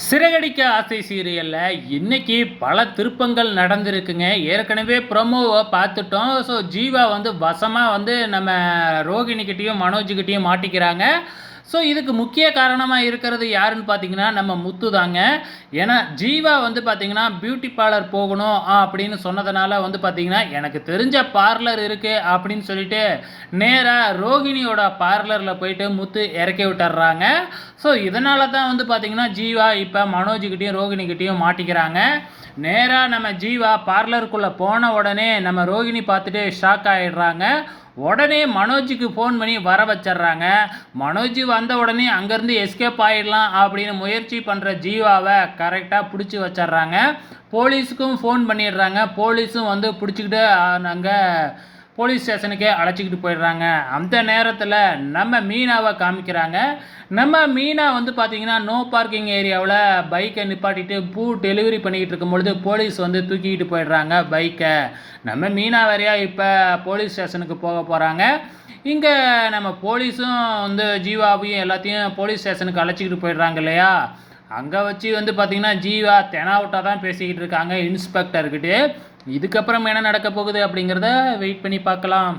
சிறகடிக்க ஆசை சீரியலில் இன்றைக்கி பல திருப்பங்கள் நடந்திருக்குங்க. ஏற்கனவே ப்ரொமோவை பார்த்துட்டோம். ஸோ ஜீவா வந்து வசமாக வந்து நம்ம ரோகிணிக்கிட்டேயும் மனோஜ்கிட்டேயும் மாட்டிக்கிறாங்க. ஸோ இதுக்கு முக்கிய காரணமாக இருக்கிறது யாருன்னு பார்த்தீங்கன்னா நம்ம முத்து தாங்க. ஏன்னா ஜீவா வந்து பார்த்தீங்கன்னா பியூட்டி பார்லர் போகணும் அப்படின்னு சொன்னதுனால வந்து பார்த்தீங்கன்னா எனக்கு தெரிஞ்ச பார்லர் இருக்குது அப்படின்னு சொல்லிட்டு நேராக ரோகிணியோட பார்லரில் போயிட்டு முத்து இறக்கி விட்டுறாங்க. ஸோ இதனால தான் வந்து பார்த்தீங்கன்னா ஜீவா இப்போ மனோஜ்கிட்டேயும் ரோகிணிக்கிட்டேயும் மாட்டிக்கிறாங்க. நேராக நம்ம ஜீவா பார்லருக்குள்ளே போன உடனே நம்ம ரோகிணி பார்த்துட்டு ஷாக் ஆகிடுறாங்க உடனே மனோஜுக்கு ஃபோன் பண்ணி வர வச்சிடுறாங்க. மனோஜ் வந்த உடனே அங்கேருந்து எஸ்கேப் ஆகிடலாம் அப்படின்னு முயற்சி பண்ணுற ஜீவாவை கரெக்டாக பிடிச்சி வச்சிடுறாங்க. போலீஸுக்கும் ஃபோன் பண்ணிடுறாங்க. போலீஸும் வந்து பிடிச்சிக்கிட்டு அங்கே போலீஸ் ஸ்டேஷனுக்கே அழைச்சிக்கிட்டு போயிடுறாங்க. அந்த நேரத்தில் நம்ம மீனாவை காமிக்கிறாங்க. நம்ம மீனா வந்து பார்த்தீங்கன்னா நோ பார்க்கிங் ஏரியாவில் பைக்கை நிப்பாட்டிட்டு பூ டெலிவரி பண்ணிக்கிட்டு இருக்கும்பொழுது போலீஸ் வந்து தூக்கிக்கிட்டு போயிடுறாங்க பைக்கை நம்ம மீனா வரையா இப்போ போலீஸ் ஸ்டேஷனுக்கு போக போகிறாங்க இங்கே நம்ம போலீஸும் வந்து ஜீவாவையும் எல்லாத்தையும் போலீஸ் ஸ்டேஷனுக்கு அழைச்சிக்கிட்டு போயிடுறாங்க இல்லையா? அங்கே வச்சு வந்து பார்த்திங்கன்னா ஜீவா தெனாவுட்டாக தான் பேசிக்கிட்டு இருக்காங்க இன்ஸ்பெக்டர்கிட்ட. இதுக்கப்புறம் என்ன நடக்க போகுது அப்படிங்கிறத வெயிட் பண்ணி பார்க்கலாம்.